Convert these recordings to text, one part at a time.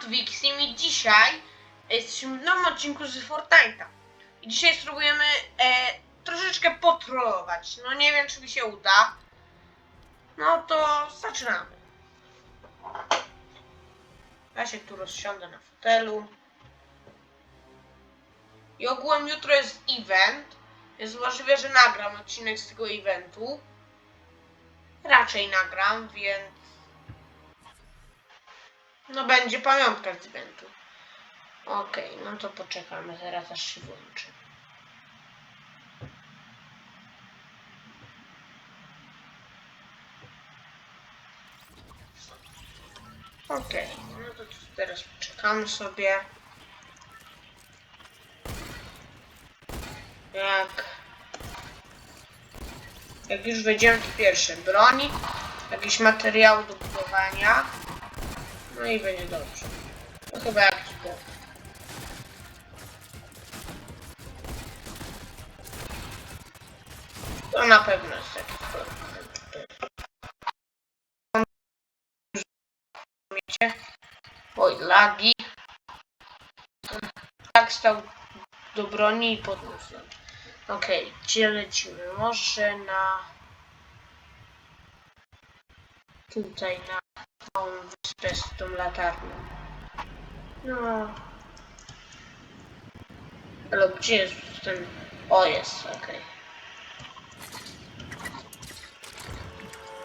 Twixim i dzisiaj jesteśmy w nowym odcinku z Fortnite'a. I dzisiaj spróbujemy e, troszeczkę potrolować. No nie wiem, czy mi się uda. No to zaczynamy. Ja się tu rozsiądę na fotelu. I ogółem jutro jest event. Jest możliwe, że nagram odcinek z tego eventu. Raczej nagram, więc no będzie pamiątka z eventu. Okej, no to poczekamy zaraz aż się włączy. Okej, no to teraz poczekamy sobie. Jak jak już wejdziemy w pierwsze broni, jakieś materiały do budowania. No i będzie dobrze. No chyba jakiś bot. To na pewno jest. Wiecie? Oj, lagi. Tak stał do broni i podniósł. Okej, gdzie lecimy? Może na... Tutaj na wyspę z tą latarnią. No. Ale gdzie jest ten... O, jest, okej.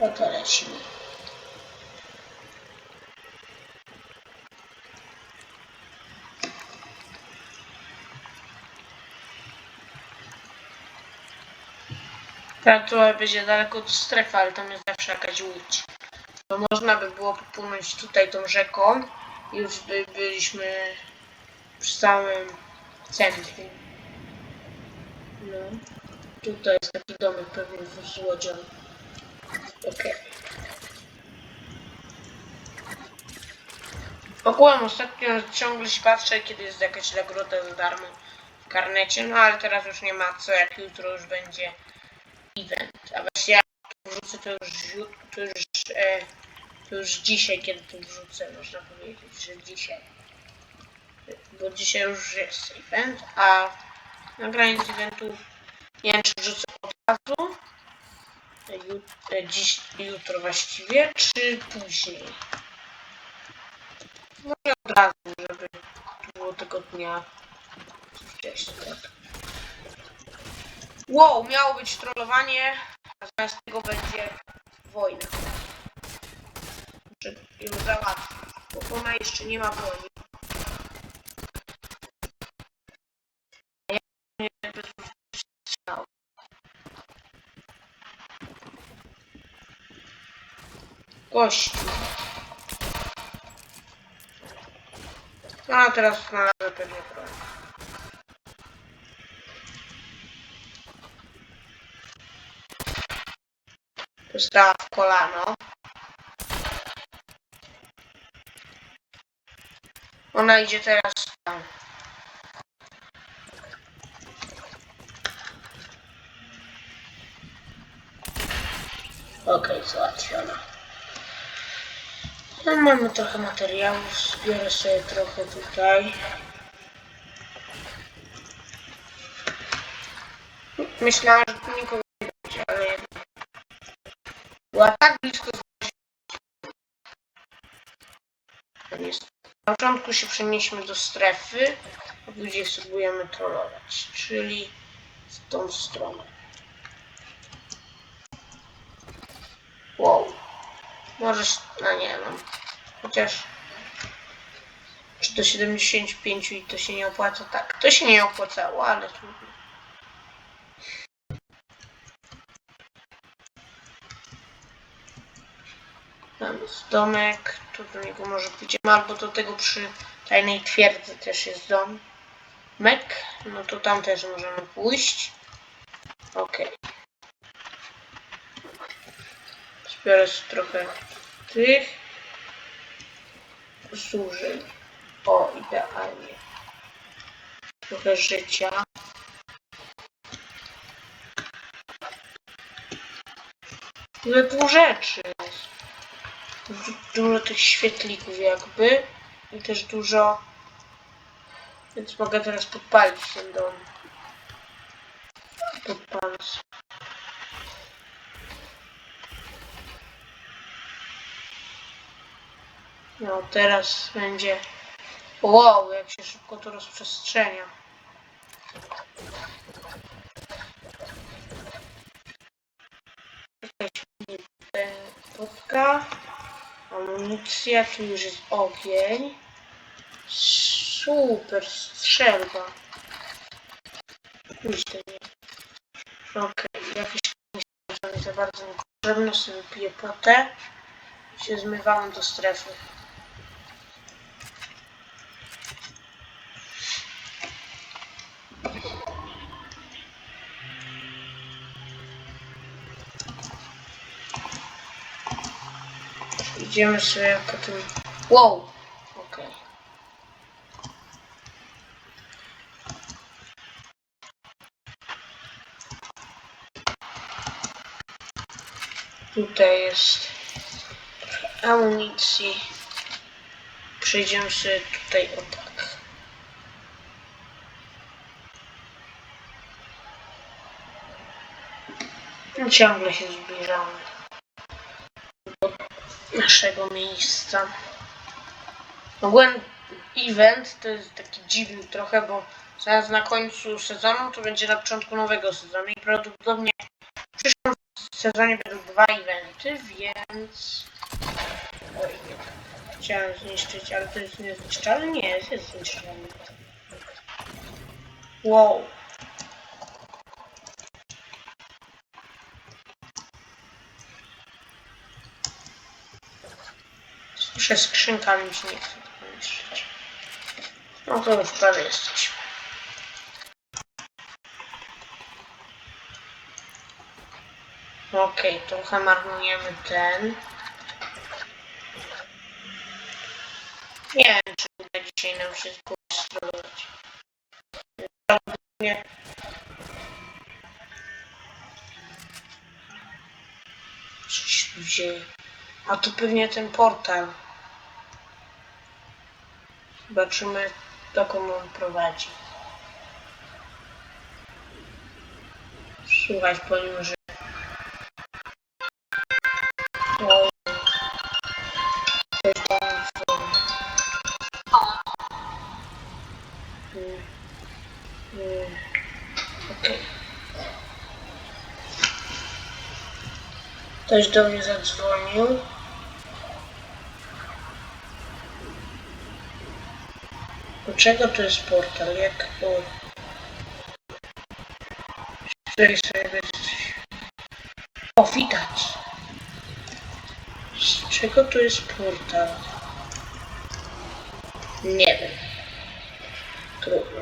No to lecimy. Tak, to będzie daleko od strefy, ale tam jest zawsze jakaś łódź. To można by było popłynąć tutaj tą rzeką i już by byliśmy przy samym centrum. No. Tutaj jest taki domek pewnie z łodzią. Okej. Ogółem ostatnio ciągle się patrzę, kiedy jest jakaś nagroda za darmo w karnecie, no ale teraz już nie ma co, jak jutro już będzie event. A właśnie to wrzucę, to już, ju- to już, e, już dzisiaj, kiedy to wrzucę, można powiedzieć, że dzisiaj. Bo dzisiaj już jest event, a nagranie z eventu nie wiem, czy wrzucę od razu, e, ju, e, dziś, jutro właściwie, czy później. Może od razu, żeby było tego dnia wcześniej. Wow, miało być trollowanie, a zamiast tego będzie wojna. Ją załatwić, bo ona jeszcze nie ma broni. A ja nie strzał. Gościu. A teraz znalazłem pewnie broń. Dostała w kolano. Ona idzie teraz tam. Okej, załatwiona. No mamy trochę materiałów, zbiorę sobie trochę tutaj. Myślałam, że tu nikogo nie będzie, ale jednak. Była tak blisko z jest. Na początku się przenieśmy do strefy, później spróbujemy trollować, czyli w tą stronę. Wow. Możesz, no nie wiem. Chociaż czy do 75 i to się nie opłaca? Tak, to się nie opłacało, ale trudno. Tam domek, tu do niego może pójdziemy, albo do tego przy tajnej twierdzy też jest dom. Mek, no to tam też możemy pójść. Okej. Zbiorę sobie trochę tych. Służy. O, idealnie. Trochę życia. Ile tu rzeczy jest. Du- Dużo tych świetlików jakby. i też dużo. Więc mogę teraz podpalić ten dom. Podpalę. sobie. No teraz będzie. Wow, jak się szybko to rozprzestrzenia. Podka. Amunicja, tu już jest ogień. Super, strzelba. Pójdź do niej. Okej, jakieś to nie za bardzo potrzebne, sobie piję potę. Się zmywałem do strefy. Idziemy sobie po tym... Wow! Okej. Tutaj jest amunicji. Przejdziemy sobie tutaj o tak. No, ciągle się zbliżamy naszego miejsca. Ogólnie event to jest taki dziwny trochę, bo zaraz na końcu sezonu to będzie na początku nowego sezonu i prawdopodobnie w przyszłym sezonie będą dwa eventy, więc... Oj. Chciałem zniszczyć, ale to jest niezniszczalne? Nie, jest zniszczalne. Wow. Słyszę skrzynka, ale mi się nie chce tego niszczyć. No to już prawie jesteśmy. Okej, trochę marnujemy ten. Nie wiem, czy uda dzisiaj nam wszystko strolować. Prawdopodobnie coś tu dzieje. A tu pewnie ten portal. Zobaczymy, dokąd on prowadzi. Słuchać po nim, że... O, coś. Ktoś do mnie zadzwonił. Czego to jest portal? Jak to... Tutaj sobie! Z czego to jest portal? Nie wiem. Trudno.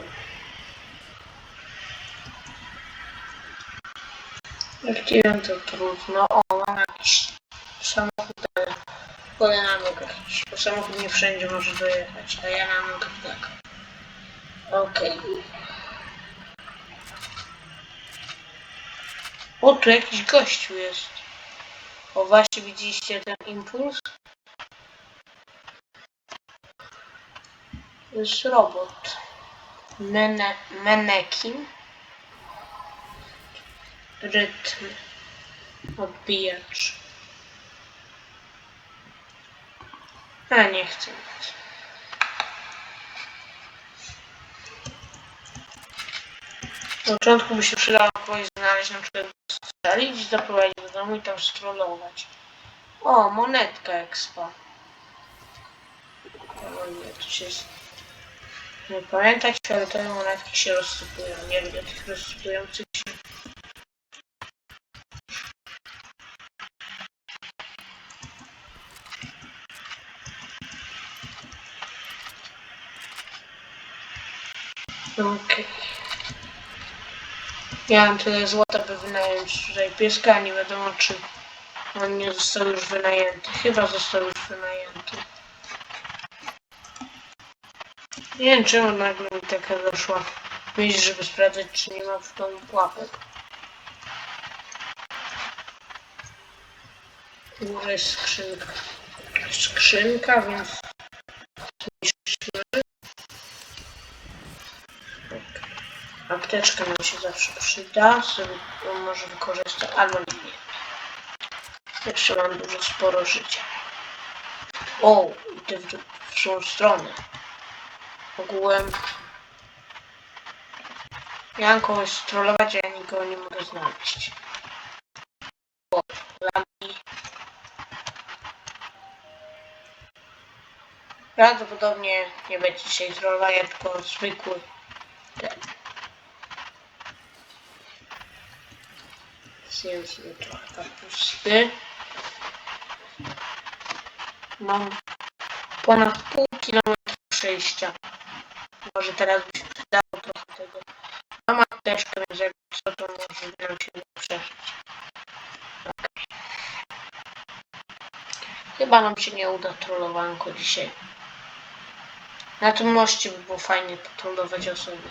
Jak nie wiem, to trudno. O, mam jakiś samochód, ale wolę na nogach bo samochód nie wszędzie może dojechać, a ja na nogach tak. Okej. O, tu jakiś gościu jest. O, właśnie widzieliście ten impuls? To jest robot. Mene, menekin. Rytm. Odbijacz. A nie chcę nic. Na początku by się przydało kogoś znaleźć, na przykład strzelić, zaprowadzić do domu i tam strollować. O, monetka expa. O nie, to z- Nie pamiętać, ale te monetki się rozsypują. Nie lubię tych rozsypujących się. Okej. Ja mam tyle złota, by wynająć tutaj pieska, nie wiadomo czy on nie został już wynajęty. Chyba został już wynajęty. Nie wiem czemu nagle mi taka doszła myśl, żeby sprawdzać czy nie ma w domu pułapek. Tu jest skrzynka. Skrzynka, więc Apteczka nam się zawsze przyda, sobie może wykorzystać, albo nie. Jeszcze mam dużo sporo życia. O, idę w drugą stronę. Ogółem... Miałem kogoś strollować, a ja nikogo nie mogę znaleźć. O, lampki. Prawdopodobnie nie będzie dzisiaj trollowania, tylko zwykły ten. Zjem sobie trochę kapusty. Mam ponad pół kilometra przejścia. Może teraz by się przydało trochę tego. Mam apteczkę, więc jak co to może nam się przeżyć. Chyba nam się nie uda trollowanko dzisiaj. Na tym moście by było fajnie patrolować osoby.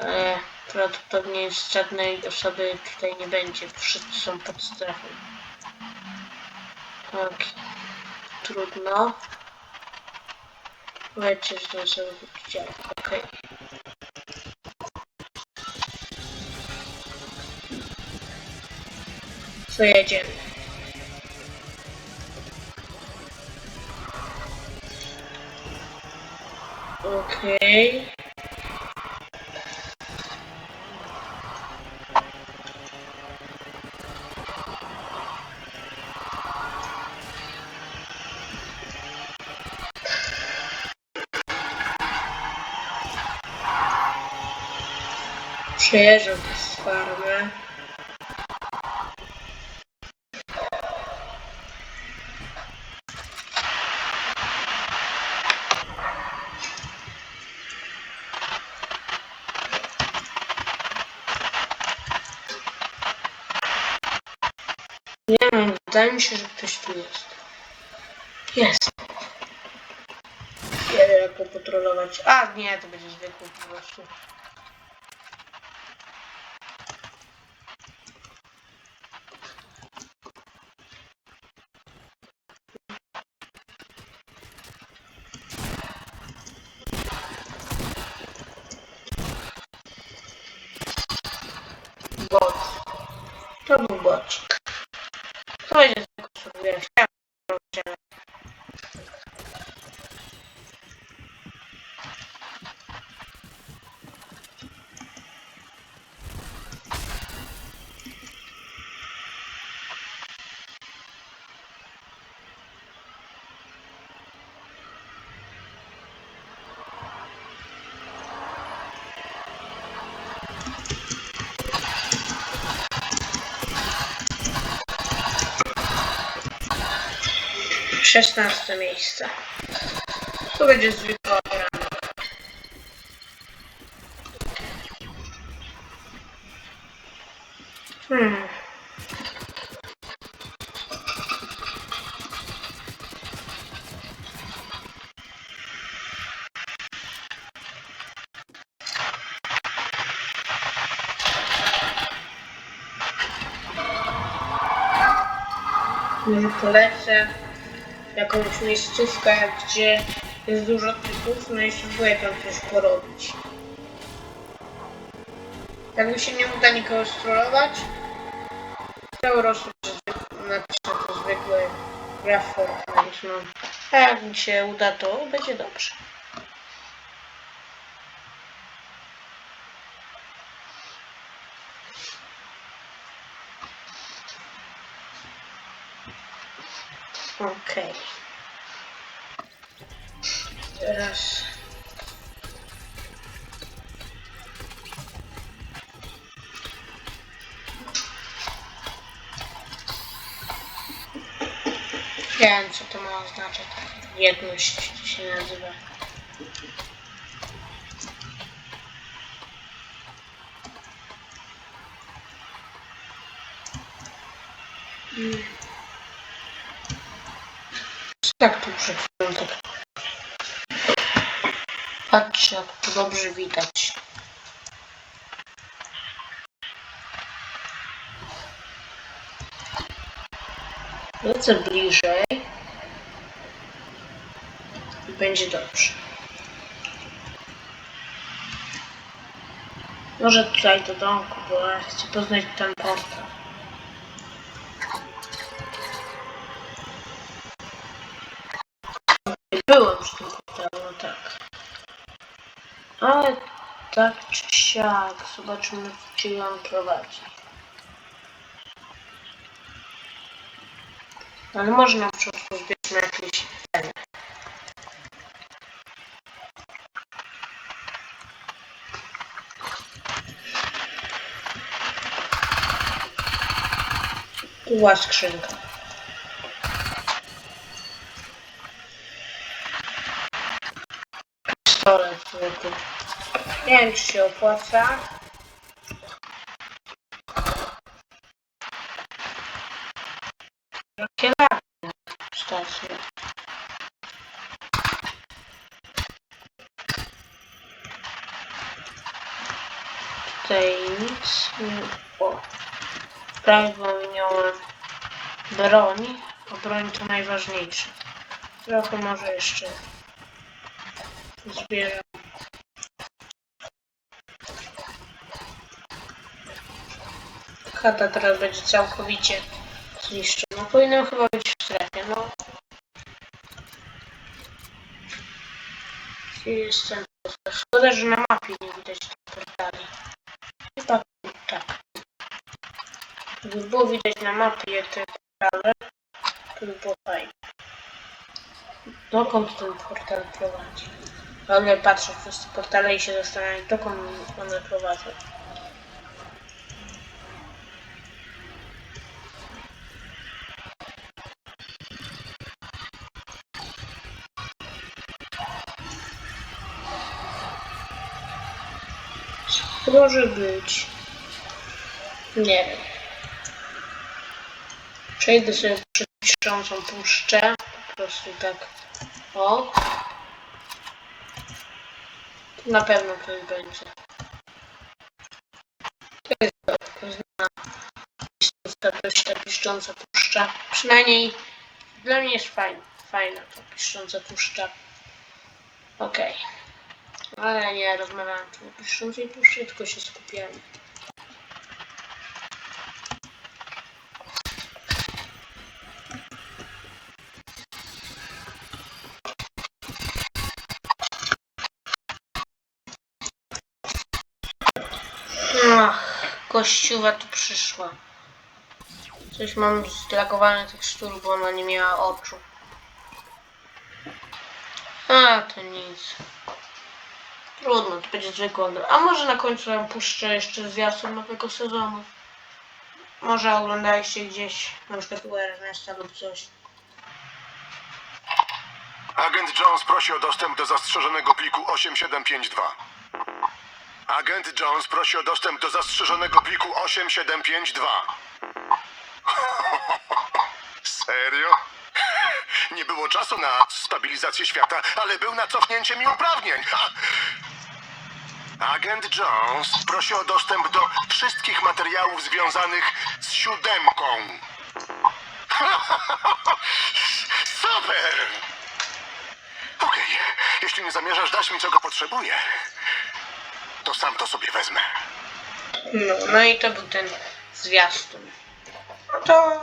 E, prawdopodobnie żadnej osoby tutaj nie będzie. Wszyscy są pod strefą. Tak. Trudno. Powiedzcie, że sobie widziałem. Okej. Co jedziemy? Okej. Przejeżdżam przez farmę. Nie wiem, wydaje mi się, że ktoś tu jest. Jest. Nie wiem, jak go potrolować. A, nie, to będzie zwykły po prostu. To był bocik. To będzie 16 miejsce. Tu będzie zwykła rana. Hmm. Polecę jakąś miejscówkę, gdzie jest dużo typów, no i spróbuję tam coś porobić. Jak mi się nie uda nikogo strollować, to prostu napiszę to zwykły gra Fortnite, no. A jak mi się uda, to będzie dobrze. Okej. Teraz... Wiem, co to ma oznaczać. Jedność się nazywa. Mm. Tak tu tak. Patrzcie, jak to dobrze widać. Lecę bliżej. I będzie dobrze. Może tutaj do domku, bo chcę poznać ten portal. Byłem przy tym portalu, no tak. Ale tak czy siak, zobaczymy, gdzie on prowadzi. Ale może na początku zbierzmy jakieś ceny. Tu skrzynka. Pistolet zwykły. Nie wiem, czy się opłaca. Jakie lata stacje. Tutaj nic nie... O. Prawie wymieniałem broń, a broń to najważniejsze. Trochę może jeszcze zbieram. Chata teraz będzie całkowicie zniszczona. Powinien chyba być w strefie, no. Gdzie jest ten portal? Szkoda, że na mapie nie widać tych portali. Chyba tak. Gdyby było widać na mapie te portale, to by było fajnie. Dokąd ten portal prowadzi? Ale patrzę przez te portale i się zastanawiam, dokąd one prowadzą. Może być? Nie wiem. Przejdę sobie przez piszącą puszczę. Po prostu tak. O. Na pewno ktoś będzie. To jest to znana dość ta piszcząca puszcza. Przynajmniej dla mnie jest fajna. Fajna ta piszcząca puszcza. Okej. Ale nie rozmawiałem tu o piszczącej puszczy, tylko się skupiałem. Ach, kościuwa tu przyszła. Coś mam zlagowane tekstury, bo ona nie miała oczu. A, to nic. Trudno, to będzie zwykła gra. A może na końcu wam puszczę jeszcze zwiastun nowego sezonu. Może oglądaliście gdzieś, na przykład u Ernesta lub coś. Agent Jones prosi o dostęp do zastrzeżonego pliku 8752. Agent Jones prosi o dostęp do zastrzeżonego pliku 8752. Serio? Nie było czasu na stabilizację świata, ale był na cofnięcie mi uprawnień. Agent Jones prosi o dostęp do wszystkich materiałów związanych z siódemką. Super! Okej, jeśli nie zamierzasz dać mi czego potrzebuję, to sam to sobie wezmę. No, no i to był ten zwiastun. No to